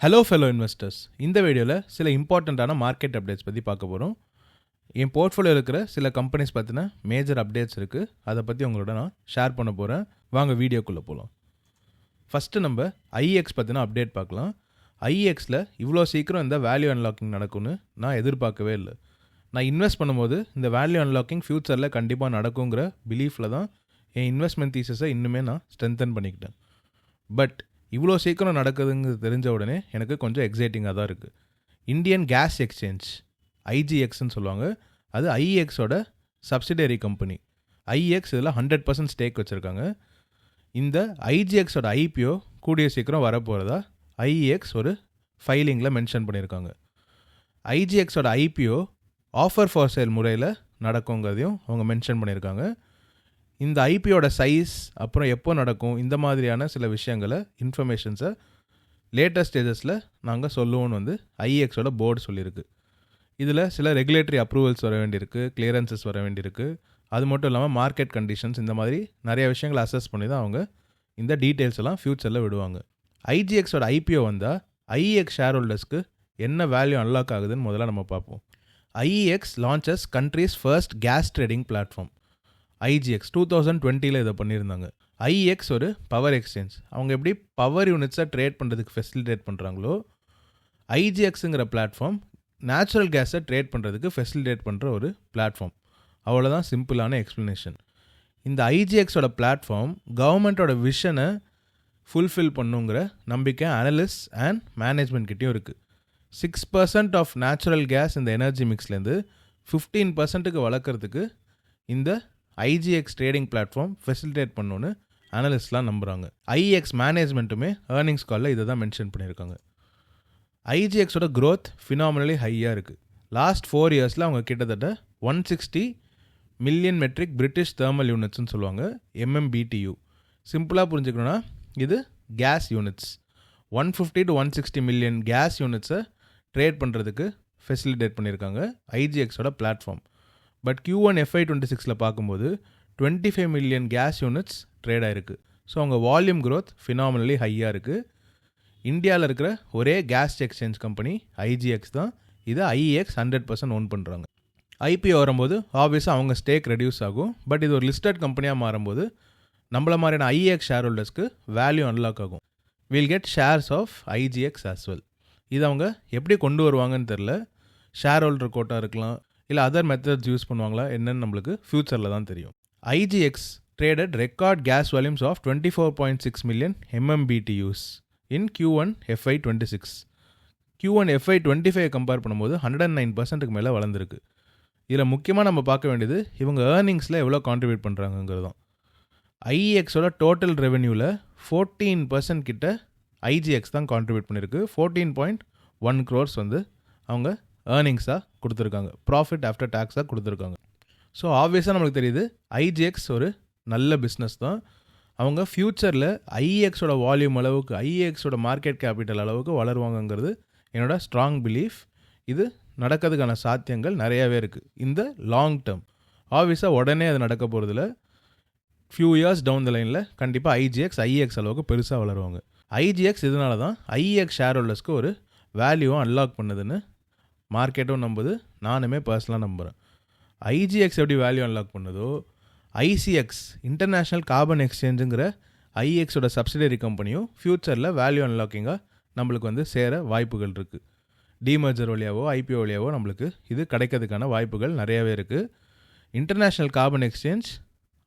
Hello fellow investors இந்த வீடியோவில் சில இம்பார்ட்டண்ட்டான மார்க்கெட் அப்டேட்ஸ் பற்றி பார்க்க போகிறோம் என் போர்ட்ஃபோலியோ இருக்கிற சில கம்பெனிஸ் பற்றின மேஜர் அப்டேட்ஸ் இருக்குது அதை பற்றி உங்களோட நான் ஷேர் பண்ண போகிறேன் வாங்க வீடியோக்குள்ளே போகலாம் ஃபஸ்ட்டு நம்ம ஐஎக்ஸ் பற்றின அப்டேட் பார்க்கலாம். ஐஎக்ஸில் இவ்வளோ சீக்கிரம் இந்த வேல்யூ அன்லாக்கிங் நடக்கும்னு நான் எதிர்பார்க்கவே இல்லை. நான் இன்வெஸ்ட் பண்ணும்போது இந்த வேல்யூ அன்லாக்கிங் ஃப்யூச்சரில் கண்டிப்பாக நடக்குங்கிற பிலீஃபில் தான் என் இன்வெஸ்ட்மெண்ட் தீசஸை இன்னுமே நான் ஸ்ட்ரென்தன் பண்ணிக்கிட்டேன். பட் இவ்வளோ சீக்கிரம் நடக்குதுங்கிறது தெரிஞ்ச உடனே எனக்கு கொஞ்சம் எக்ஸைட்டிங்காக தான் இருக்குது இந்தியன் கேஸ் எக்ஸ்சேஞ்ச் ஐஜிஎக்ஸ்ன்னு சொல்லுவாங்க. அது ஐஎக்ஸோட சப்சிடரி கம்பெனி ஐஎக்ஸ் இதில் ஹண்ட்ரட் பர்சன்ட் ஸ்டேக் வச்சுருக்காங்க. இந்த ஐஜிஎக்ஸோட ஐபிஓ கூடிய சீக்கிரம் வரப்போகிறதா ஐஇஎக்ஸ் ஒரு ஃபைலிங்கில் மென்ஷன் பண்ணியிருக்காங்க ஐஜிஎக்ஸோட ஐபிஓ ஆஃபர் ஃபார் சேல் முறையில் நடக்குங்கிறதையும் அவங்க மென்ஷன் பண்ணியிருக்காங்க இந்த ஐபியோட சைஸ் அப்புறம் எப்போ நடக்கும் இந்த மாதிரியான சில விஷயங்களை இன்ஃபர்மேஷன்ஸை லேட்டஸ்ட் ஸ்டேஜஸில் நாங்கள் சொல்லுவோம்னு வந்து ஐஎக்ஸோட போர்டு சொல்லியிருக்கு. இதில் சில ரெகுலேட்டரி அப்ரூவல்ஸ் வர வேண்டியிருக்கு கிளியரன்சஸ் வர வேண்டியிருக்கு. அது மட்டும் இல்லாமல் மார்க்கெட் கண்டிஷன்ஸ் இந்த மாதிரி நிறைய விஷயங்களை அசஸ் பண்ணி தான் அவங்க இந்த டீட்டெயில்ஸ் எல்லாம் ஃப்யூச்சரில் விடுவாங்க. ஐஜிஎக்ஸோட ஐபிஓ வந்தால் ஐஎக்ஸ் ஷேர் ஹோல்டர்ஸ்க்கு என்ன வேல்யூ அன்லாக் ஆகுதுன்னு முதல்ல நம்ம பார்ப்போம். IEX launches countries first gas trading platform IGX two thousand டுவெண்ட்டியில் இதை பண்ணியிருந்தாங்க. ஐஎக்ஸ் ஒரு பவர் எக்ஸ்சேஞ்ச் அவங்க எப்படி பவர் யூனிட்ஸை ட்ரேட் பண்ணுறதுக்கு ஃபெசிலிட்டேட் பண்ணுறாங்களோ ஐஜிஎக்ஸுங்கிற பிளாட்ஃபார்ம் நேச்சுரல் கேஸை ட்ரேட் பண்ணுறதுக்கு ஃபெசிலிட்டேட் பண்ணுற ஒரு பிளாட்ஃபார்ம் அவ்வளோதான் சிம்பிளான எக்ஸ்ப்ளனேஷன் இந்த ஐஜிஎக்ஸோட பிளாட்ஃபார்ம் கவர்மெண்ட்டோட விஷனை ஃபுல்ஃபில் பண்ணுங்கிற நம்பிக்கை அனலிஸ்ட் அண்ட் மேனேஜ்மெண்ட் கிட்டேயும் இருக்குது six percent of natural gas இந்த எனர்ஜி மிக்ஸ்லேருந்து ஃபிஃப்டீன் பர்சன்ட்டுக்கு வளர்க்குறதுக்கு இந்த ஐஜிஎக்ஸ் ட்ரேடிங் பிளாட்ஃபார்ம் ஃபெசிலிட்டேட் பண்ணுன்னு அனலிஸ்ட்லாம் நம்புகிறாங்க ஐஎக்ஸ் மேனேஜ்மெண்ட்டுமே ஏர்னிங்ஸ் காலில் இதை தான் மென்ஷன் பண்ணியிருக்காங்க. ஐஜிஎக்ஸோட க்ரோத் ஃபினாமினலி ஹையாக இருக்குது லாஸ்ட் ஃபோர் இயர்ஸில் அவங்க கிட்டத்தட்ட one sixty million metric British thermal யூனிட்ஸ்னு சொல்லுவாங்க எம்எம்பிடியூ சிம்பிளாக புரிஞ்சுக்கணுன்னா இது gas units one fifty to one sixty million gas யூனிட்ஸை trade பண்ணுறதுக்கு ஃபெசிலிட்டேட் பண்ணியிருக்காங்க ஐஜிஎக்ஸோட platform but Q one FY twenty சிக்ஸில் பார்க்கும்போது twenty five million gas units trade ஆயிருக்கு. ஸோ அவங்க வால்யூம் க்ரோத் ஃபினாமினலி ஹையாக இருக்குது இந்தியாவில் இருக்கிற ஒரே கேஸ் எக்ஸ்சேஞ்ச் கம்பெனி ஐஜிஎக்ஸ் தான். இதை ஐஎக்ஸ் ஹண்ட்ரட் பர்சன்ட் ஓன் பண்ணுறாங்க ஐபிஓ வரும்போது ஆப்வியஸாக அவங்க ஸ்டேக் ரெடியூஸ் ஆகும். பட் இது ஒரு லிஸ்டட் கம்பெனியாக மாறும்போது நம்மள மாதிரியான ஐஎக்ஸ் ஷேர் ஹோல்டர்ஸ்க்கு வேல்யூ அன்லாக் ஆகும். Will get shares of IGX as well இது அவங்க எப்படி கொண்டு வருவாங்கன்னு தெரில ஷேர் ஹோல்டர் கோட்டா இருக்கலாம். இல்லை அதர் மெத்தட்ஸ் யூஸ் பண்ணுவாங்களா? என்னன்னு நம்மளுக்கு ஃப்யூச்சரில் தான் தெரியும். IGX traded record gas volumes of twenty four point six million MMBTUs in Q one FY twenty six Q one FY twenty five compare பண்ணும்போது ஹண்ட்ரட் அண்ட் நைன் பர்சன்ட்டுக்கு மேலே வளர்ந்துருக்கு. இதில் முக்கியமாக நம்ம பார்க்க வேண்டியது இவங்க ஏர்னிங்ஸில் எவ்வளோ கான்ட்ரிபியூட் பண்ணுறாங்கங்கிறது தான். ஐஇஎக்ஸோட டோட்டல் ரெவென்யூவில் ஃபோர்டீன் பர்சன்ட் கிட்ட ஐஜிஎக்ஸ் தான் கான்ட்ரிபியூட் பண்ணியிருக்கு ஃபோர்டீன் பாயிண்ட் ஒன் க்ரோர்ஸ் வந்து அவங்க ஏர்னிங்ஸாக கொடுத்துருக்காங்க. ப்ராஃபிட் ஆஃப்டர் டேக்ஸாக கொடுத்துருக்காங்க. ஸோ ஆப்வியஸாக நம்மளுக்கு தெரியுது ஐஜிஎக்ஸ் ஒரு நல்ல பிஸ்னஸ் தான். அவங்க ஃப்யூச்சரில் ஐஎக்ஸோட வால்யூம் அளவுக்கு ஐஎக்ஸோட மார்க்கெட் கேபிட்டல் அளவுக்கு வளருவாங்கங்கிறது என்னோட ஸ்ட்ராங் பிலீஃப் இது நடக்கிறதுக்கான சாத்தியங்கள் நிறையாவே இருக்குது இந்த லாங் டேர்ம் ஆப்வியஸாக உடனே அது நடக்க போகிறதுல ஃபியூ இயர்ஸ் டவுன் த லைனில் கண்டிப்பாக ஐஜிஎக்ஸ் ஐஎக்ஸ் அளவுக்கு பெருசாக வளருவாங்க. ஐஜிஎக்ஸ் இதனால தான் ஐஎக்ஸ் ஷேர் ஹோல்டர்ஸ்க்கு ஒரு வேல்யூவும் அன்லாக் பண்ணுதுன்னு மார்க்கெட்டும் நம்புது நானுமே பர்சனலாக நம்புகிறேன் ஐஜிஎக்ஸ் எப்படி வேல்யூ அன்லாக் பண்ணுதோ ஐசிஎக்ஸ் இன்டர்நேஷ்னல் கார்பன் எக்ஸ்சேஞ்சுங்கிற ஐஎக்ஸோட சப்சிடரி கம்பெனியும் ஃப்யூச்சரில் வேல்யூ அன்லாக்கிங்காக நம்மளுக்கு வந்து சேர வாய்ப்புகள் இருக்குது டிமர்ஜர் வழியாவோ ஐபிஓ வழியாவோ நம்மளுக்கு இது கிடைக்கிறதுக்கான வாய்ப்புகள் நிறையாவே இருக்குது இன்டர்நேஷ்னல் கார்பன் எக்ஸ்சேஞ்ச்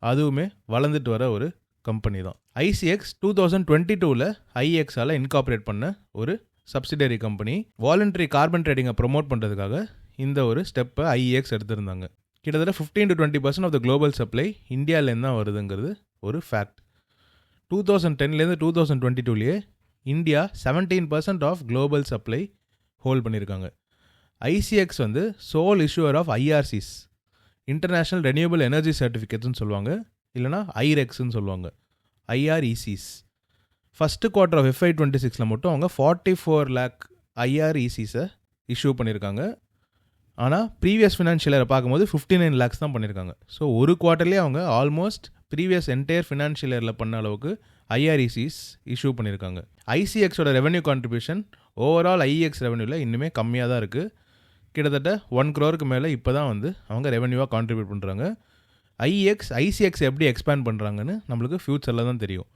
அதுவுமே வளர்ந்துட்டு வர ஒரு கம்பெனி தான். ஐசிஎக்ஸ் டூ தௌசண்ட் டுவெண்ட்டி டூவில் ஐஎக்ஸால் இன்கார்பரேட் பண்ண ஒரு சப்சிடரி கம்பெனி வாலண்டரி கார்பன் ட்ரேடிங்கை ப்ரொமோட் பண்ணுறதுக்காக இந்த ஒரு ஸ்டெப்பை ஐஏஎக்ஸ் எடுத்திருந்தாங்க. கிட்டத்தட்ட fifteen to twenty percent of the global supply இந்தியாவிலேருந்து தான் வருதுங்கிறது ஒரு ஃபேக்ட் டூ தௌசண்ட் டென்லேருந்து two thousand twenty டூலேயே India seventeen percent of global supply hold பண்ணியிருக்காங்க. ஐசிஎக்ஸ் வந்து sole issuer of IRECs international renewable energy சர்டிஃபிகேட்ஸ்னு சொல்லுவாங்க இல்லைனா ஐரெக்ஸ்ன்னு சொல்லுவாங்க IRECs first quarter of FY twenty சிக்ஸில் மட்டும் அவங்க ஃபார்ட்டி ஃபோர் லேக் ஐஆர்இசிஸை இஷ்யூ பண்ணியிருக்காங்க. ஆனால் ப்ரீவியஸ் ஃபினான்ஷியல் பார்க்கும்போது ஃபிஃப்டி நைன் லேக்ஸ் தான் பண்ணியிருக்காங்க. ஸோ ஒரு குவார்ட்டர்லேயே அவங்க ஆல்மோஸ்ட் ப்ரீவியஸ் என்டையர் ஃபினான்ஷியல் இயரில் பண்ண அளவுக்கு ஐஆர்இசிஸ் இஷ்யூ பண்ணியிருக்காங்க. ஐசிஎக்ஸோட ரெவன்யூ கான்ட்ரிபியூஷன் ஓவரால் ஐஇஎக்ஸ் ரெவென்யூவில் இன்னுமே கம்மியாக தான் இருக்குது கிட்டத்தட்ட ஒன் க்ரோருக்கு மேலே இப்போ தான் வந்து அவங்க ரெவன்யூவாக கான்ட்ரிபியூட் பண்ணுறாங்க ஐஎக்ஸ் ஐசிஎக்ஸ் எப்படி எக்ஸ்பேண்ட் பண்ணுறாங்கன்னு நம்மளுக்கு ஃப்யூச்சரில் தான் தெரியும்.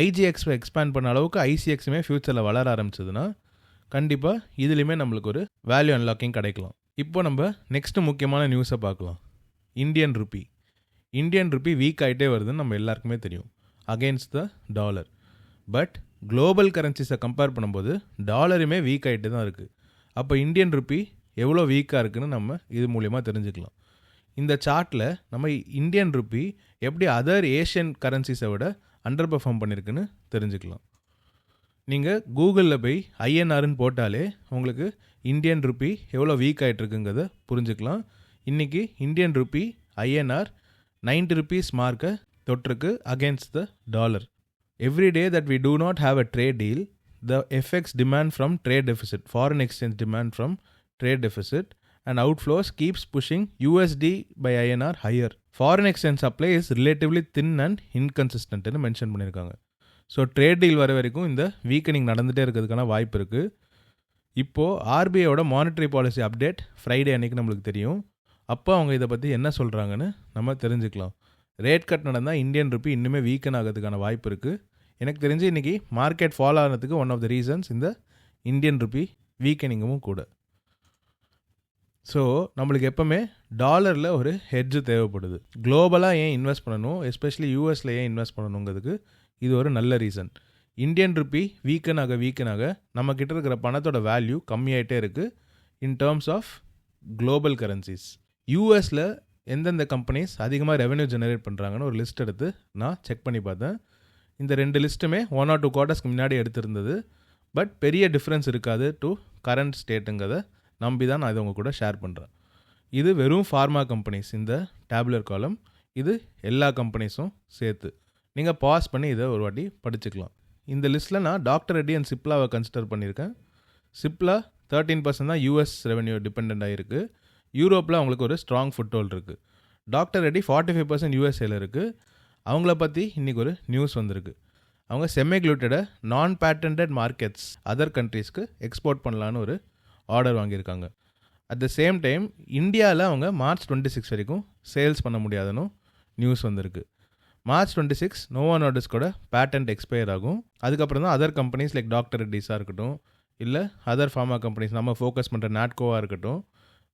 ஐஜிஎக்ஸ் எக்ஸ்பேண்ட் பண்ண அளவுக்கு ஐசிஎக்ஸுமே ஃப்யூச்சரில் வளர ஆரம்பிச்சதுன்னா கண்டிப்பாக இதுலேயுமே நம்மளுக்கு ஒரு வேல்யூ அன்லாக்கிங் கிடைக்கலாம். இப்போ நம்ம நெக்ஸ்ட்டு முக்கியமான நியூஸை பார்க்கலாம். Indian rupee Indian rupee weak ஆகிட்டே வருதுன்னு நம்ம எல்லாருக்குமே தெரியும். Against the dollar but global கரன்சிஸை compare பண்ணும்போது டாலருமே வீக் ஆகிட்டு தான் இருக்குது அப்போ இந்தியன் ருப்பி எவ்வளோ வீக்காக இருக்குன்னு நம்ம இது மூலயமா தெரிஞ்சுக்கலாம். இந்த சார்ட்டில் நம்ம இந்தியன் ருப்பி எப்படி அதர் ஏஷியன் கரன்சிஸை விட அண்டர் பெர்ஃபார்ம் பண்ணியிருக்குன்னு தெரிஞ்சுக்கலாம். நீங்கள் கூகுளில் போய் ஐஎன்ஆர்னு போட்டாலே உங்களுக்கு இந்தியன் ருப்பி எவ்வளோ வீக் ஆகிட்டுருக்குங்கிறத புரிஞ்சுக்கலாம். இன்றைக்கி இந்தியன் ருப்பி ஐஎன்ஆர் 90 ருபீஸ் மார்க்கை தொற்றுக்கு against the dollar every day that we do not have a trade deal the effects demand from trade deficit foreign exchange demand from trade deficit and outflows keeps pushing USD by INR higher foreign exchange supply is relatively thin and இன்கன்சிஸ்டன்ட்னு mention பண்ணியிருக்காங்க so trade deal வர வரைக்கும் இந்த weakening நடந்துகிட்டே இருக்கிறதுக்கான வாய்ப்பு இருக்குது இப்போது ஆர்பிஐயோட மானிட்டரி பாலிசி அப்டேட் ஃப்ரைடே அன்றைக்கி நம்மளுக்கு தெரியும். அப்போ அவங்க இதை பற்றி என்ன சொல்கிறாங்கன்னு நம்ம தெரிஞ்சுக்கலாம். ரேட் கட் நடந்தால் இந்தியன் ருப்பி இன்னுமே வீக்கன் ஆகிறதுக்கான வாய்ப்பு இருக்குது எனக்கு தெரிஞ்சு இன்றைக்கி மார்க்கெட் ஃபாலோ ஆனதுக்கு ஒன் ஆஃப் த ரீசன்ஸ் இந்த இந்தியன் ருப்பி வீக்கனிங்கும் கூட. ஸோ நம்மளுக்கு எப்போவுமே டாலரில் ஒரு ஹெட்ஜு தேவைப்படுது. குளோபலாக ஏன் இன்வெஸ்ட் பண்ணணும்? எஸ்பெஷலி யூஎஸில் ஏன் இன்வெஸ்ட் பண்ணணுங்கிறதுக்கு இது ஒரு நல்ல ரீசன் இந்தியன் ருப்பி வீக்கன் ஆக வீக்கன் ஆக நம்ம கிட்ட இருக்கிற பணத்தோட வேல்யூ கம்மியாயிட்டே இருக்குது in terms of global currencies யூஎஸில் எந்தெந்த கம்பெனிஸ் அதிகமாக ரெவென்யூ ஜெனரேட் பண்ணுறாங்கன்னு ஒரு லிஸ்ட் எடுத்து நான் செக் பண்ணி பார்த்தேன். இந்த ரெண்டு லிஸ்ட்டுமே ஒன் ஆர் டூ குவார்ட்டர்ஸ்க்கு முன்னாடி எடுத்திருந்தது. பட் பெரிய டிஃப்ரென்ஸ் இருக்காது டு கரண்ட் ஸ்டேட்டுங்கிறத நம்பி தான் நான் இதை உங்கள் கூட ஷேர் பண்ணுறேன் இது வெறும் ஃபார்மா கம்பெனிஸ் இந்த டேப்லர் காலம் இது எல்லா கம்பெனிஸும் சேர்த்து. நீங்கள் பாஸ் பண்ணி இதை ஒரு வாட்டி படிச்சுக்கலாம். இந்த லிஸ்ட்டில் நான் டாக்டர் ரெட்டி அண்ட் சிப்லாவை கன்சிடர் பண்ணியிருக்கேன். சிப்லா தேர்ட்டீன் பர்சன்ட் தான் யூஎஸ் ரெவன்யூ டிபெண்ட் ஆகிருக்கு யூரோப்பில் அவங்களுக்கு ஒரு ஸ்ட்ராங் ஃபுட்ஹோல் இருக்குது doctor Reddy forty five percent யூஎஸ்ஏல இருக்குது அவங்கள பற்றி இன்றைக்கி ஒரு நியூஸ் வந்திருக்கு. அவங்க செமிக்ளூட்டடை நான் பேட்டன்டட் மார்க்கெட்ஸ் அதர் கண்ட்ரீஸ்க்கு எக்ஸ்போர்ட் பண்ணலான்னு ஒரு ஆர்டர் வாங்கியிருக்காங்க. அட் த சேம் டைம் இந்தியாவில் அவங்க மார்ச் டுவெண்ட்டி சிக்ஸ் வரைக்கும் சேல்ஸ் பண்ண முடியாதுன்னு நியூஸ் வந்திருக்கு. மார்ச் டுவெண்ட்டி சிக்ஸ் நோவா நோட்டிஸ்கோட பேட்டன்ட் எக்ஸ்பயர் ஆகும். அதுக்கப்புறம் தான் அதர் கம்பெனிஸ் லைக் டாக்டர் ரெட்டிஸாக இருக்கட்டும் இல்லை அதர் ஃபார்மா கம்பெனிஸ் நம்ம ஃபோக்கஸ் பண்ணுற நாட்கோவாக இருக்கட்டும்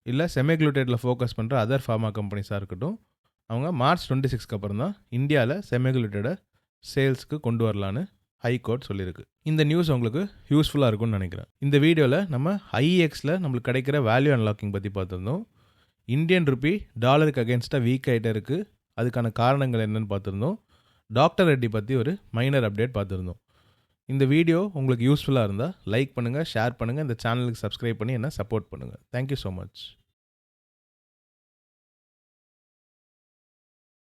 இல்லை செமிக்ளூட்டேட்டில் ஃபோக்கஸ் பண்ணுற அதர் ஃபார்மா கம்பெனிஸாக இருக்கட்டும் அவங்க மார்ச் டுவெண்ட்டி சிக்ஸ்க்கு அப்புறம் தான் இந்தியாவில் செமிக்ளூட்டடை சேல்ஸ்க்கு கொண்டு வரலான்னு ஹைகோர்ட் சொல்லியிருக்கு இந்த நியூஸ் உங்களுக்கு யூஸ்ஃபுல்லாக இருக்கும்னு நினைக்கிறேன். இந்த வீடியோவில் நம்ம ஐஎக்ஸில் நம்மளுக்கு கிடைக்கிற வேல்யூ அன்லாக்கிங் பற்றி பார்த்துருந்தோம். இந்தியன் ருபி டாலருக்கு அகேன்ஸ்டாக வீக் ஆகிட்டே இருக்குது அதுக்கான காரணங்கள் என்னென்னு பார்த்துருந்தோம். டாக்டர் ரெட்டி பற்றி ஒரு மைனர் அப்டேட் பார்த்துருந்தோம். இந்த வீடியோ உங்களுக்கு யூஸ்ஃபுல்லாக இருந்தால் லைக் பண்ணுங்கள் ஷேர் பண்ணுங்கள் இந்த சேனலுக்கு சப்ஸ்கிரைப் பண்ணி என்ன சப்போர்ட் பண்ணுங்கள் தேங்க்யூ ஸோ மச்